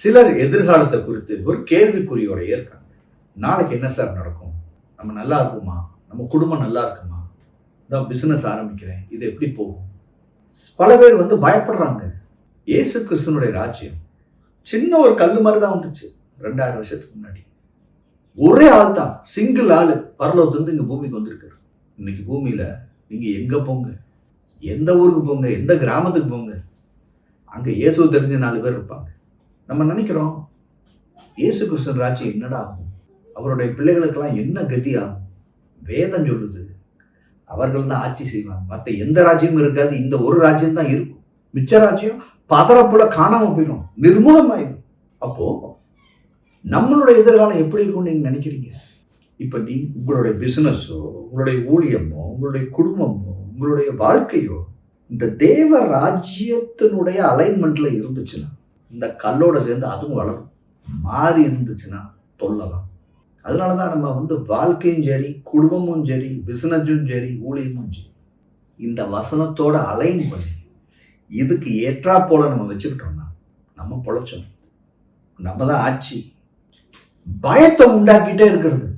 சிலர் எதிர்காலத்தை குறித்து ஒரு கேள்விக்குறியோட இருக்காங்க. நாளைக்கு என்ன சார் நடக்கும்? நம்ம நல்லா இருப்போமா நம்ம குடும்பம் நல்லா இருக்குமா? தான் பிஸ்னஸ் ஆரம்பிக்கிறேன். இது எப்படி போகும்? பல பேர் வந்து பயப்படுறாங்க. இயேசு கிருஷ்ணனுடைய ராஜ்யம். சின்ன ஒரு கல் மாதிரி தான் வந்துச்சு. ரெண்டாயிரம் வருஷத்துக்கு முன்னாடி. ஒரே ஆள் தான். சிங்கிள் ஆள். பரலோகத்துலேருந்து இங்கே பூமிக்கு வந்திருக்காரு. இன்னைக்கு பூமியில் நீங்கள் எங்கே போங்க? எந்த ஊருக்கு போங்க? எந்த கிராமத்துக்கு போங்க? அங்கே இயேசு தெரிஞ்ச நாலு பேர் இருப்பாங்க. நம்ம நினைக்கிறோம் இயேசு கிருஷ்ணன் ராஜ்யம் என்னடா? ஆகும் அவருடைய பிள்ளைகளுக்கெல்லாம் என்ன கதியாகும் வேதம் சொல்லுது. அவர்கள் தான் ஆட்சி செய்வாங்க. மற்ற எந்த ராஜ்யமும் இருக்காது. இந்த ஒரு ராஜ்யம் தான் இருக்கும். மிச்ச ராஜ்யம் பதறப்புல காணாம போயிடும் நிர்மூலமாயிடும் அப்போ நம்மளுடைய எதிர்காலம் எப்படி இருக்கும்னு நீங்க நினைக்கிறீங்க? இப்ப நீ உங்களுடைய பிசினஸோ உங்களுடைய ஊழியமோ உங்களுடைய குடும்பமோ உங்களுடைய வாழ்க்கையோ இந்த தேவ ராஜ்யத்தினுடைய அலைன்மெண்ட்ல இருந்துச்சுன்னா இந்த கல்லோடு சேர்ந்து அதுவும் வளரும். மாறி இருந்துச்சுன்னா தொல்லை தான் அதனால தான் நம்ம வந்து வாழ்க்கையும் சரி குடும்பமும் சரி பிசினஸும் சரி ஊழியமும் சரி இந்த வசனத்தோட அலைன் பண்ணி இதுக்கு ஏற்றா போல நம்ம வச்சுக்கிட்டோம்னா நம்ம பொழைச்சோம் நம்ம தான் ஆட்சி. பயத்தை உண்டாக்கிட்டே இருக்கிறது.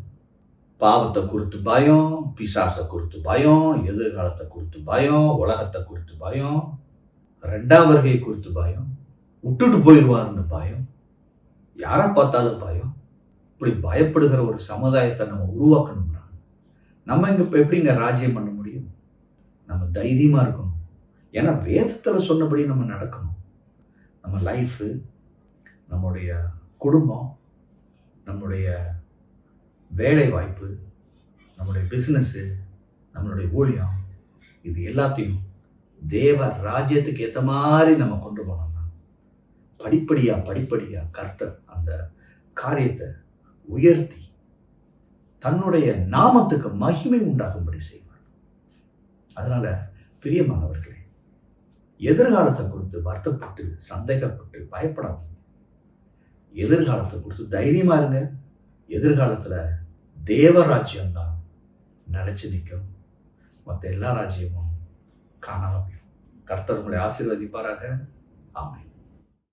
பாவத்தை குறித்து பயம் பிசாசை குறித்து பயம் எதிர்காலத்தை குறித்து பயம் உலகத்தை குறித்து பயம் ரெண்டாம் வருகை குறித்து பயம். விட்டுட்டு போயிடுவாருன்னு பயம். யாரை பார்த்தாலும் பயம். இப்படி பயப்படுகிற ஒரு சமுதாயத்தை நம்ம உருவாக்கணும்னா நம்ம இங்கே இப்போ எப்படிங்க ராஜ்யம் பண்ண முடியும்? நம்ம தைரியமாக இருக்கணும். ஏன்னா வேதத்தில் சொன்னபடி நம்ம நடக்கணும். நம்ம லைஃபு நம்முடைய குடும்பம் நம்முடைய வேலை வாய்ப்பு நம்முடைய பிஸ்னஸ்ஸு நம்மளுடைய ஊழியம் இது எல்லாத்தையும் தேவ ராஜ்யத்துக்கு ஏற்ற மாதிரி நம்ம கொண்டு போகணும். படிப்படியாக படிப்படியாக கர்த்தர் அந்த காரியத்தை உயர்த்தி தன்னுடைய நாமத்துக்கு மகிமை உண்டாகும்படி செய்வார். அதனால பிரியமானவர்களே எதிர்காலத்தை குறித்து வருத்தப்பட்டு சந்தேகப்பட்டு பயப்படாதீங்க. எதிர்காலத்தை குறித்து தைரியமா இருங்க. எதிர்காலத்துல தேவ தான் நிலைச்சு நிற்கும். மற்ற எல்லா ராஜ்யமும் காணாமல் போயிடும். கர்த்தர் உங்களை ஆசீர்வதிப்பாராக. ஆமாம்